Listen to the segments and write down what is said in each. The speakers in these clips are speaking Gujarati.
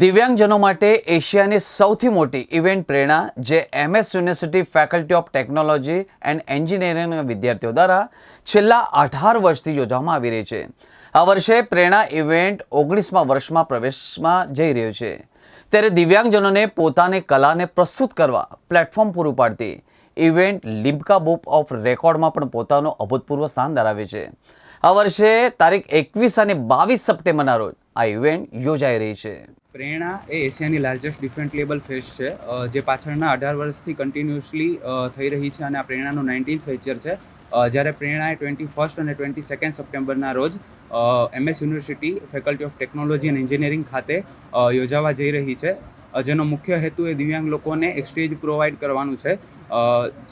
દિવ્યાંગજનો માટે એશિયાની સૌથી મોટી ઇવેન્ટ પ્રેરણા, જે MS university faculty of technology and એન્જિનિયરિંગના વિદ્યાર્થીઓ દ્વારા છેલ્લા અઢાર વર્ષથી યોજવામાં આવી રહી છે. આ વર્ષે પ્રેરણા ઇવેન્ટ ઓગણીસમાં વર્ષમાં પ્રવેશમાં જઈ રહ્યો છે. ત્યારે દિવ્યાંગજનોને પોતાની કલાને પ્રસ્તુત કરવા પ્લેટફોર્મ પૂરું પાડતી ઇવેન્ટ લિમ્કા બુક ઓફ રેકોર્ડમાં પણ પોતાનું અભૂતપૂર્વ સ્થાન ધરાવે છે. આ વર્ષે તારીખ એકવીસ અને બાવીસ સપ્ટેમ્બરના રોજ આ ઇવેન્ટ યોજાઈ રહી છે. પ્રેરણા એ એશિયાની લાર્જેસ્ટ ડિફરન્ટ લેબલ ફેસ્ટ છે. જે પાછળના અઢાર વર્ષથી કન્ટિન્યુઅસલી થઈ રહી છે અને આ પ્રેરણાનું નાઇન્ટીન્થ ફેચર છે. જ્યારે પ્રેરણાએ ટ્વેન્ટી ફર્સ્ટ અને ટ્વેન્ટી સેકન્ડ સપ્ટેમ્બરના રોજ MS university faculty of technology and engineering ખાતે યોજાવા જઈ રહી છે. જેનો મુખ્ય હેતુ એ દિવ્યાંગ લોકોને એક સ્ટેજ પ્રોવાઈડ કરવાનું છે.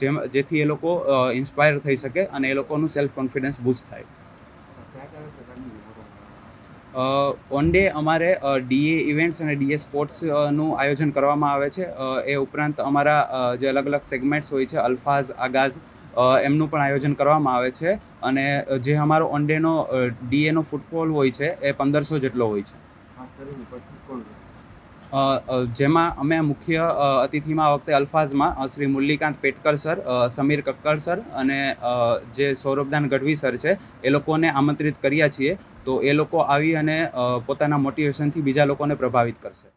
જેમ, જેથી એ લોકો ઇન્સ્પાયર થઈ શકે અને એ લોકોનું સેલ્ફ કોન્ફિડન્સ બૂસ્ટ થાય ઓન ડે અમારે ડીએ ઇવેન્ટ્સ અને ડીએ સ્પોર્ટ્સનું આયોજન કરવામાં આવે છે. એ ઉપરાંત અમારા જે અલગ અલગ સેગમેન્ટ્સ હોય છે, અલ્ફાઝ, આગાઝ એમનું પણ આયોજન કરવામાં આવે છે. અને જે અમારો ઓન ડેનો ડીએનો ફૂટબોલ હોય છે, એ પંદરસો જેટલો હોય છે. ખાસ કરીને ઉપસ્થિત કોણ જેમાં અમે મુખ્ય અતિથિમાં વખતે અલ્ફાઝમાં શ્રી મુરલીકાંત પેટકર સર સમીર કક્કર સર અને જે સૌરભદાન ગઢવી સર છે, એ લોકોને આમંત્રિત કર્યા છીએ. તો એ લોકો આવી અને પોતાના મોટિવેશનથી બીજા લોકોને પ્રભાવિત કરશે.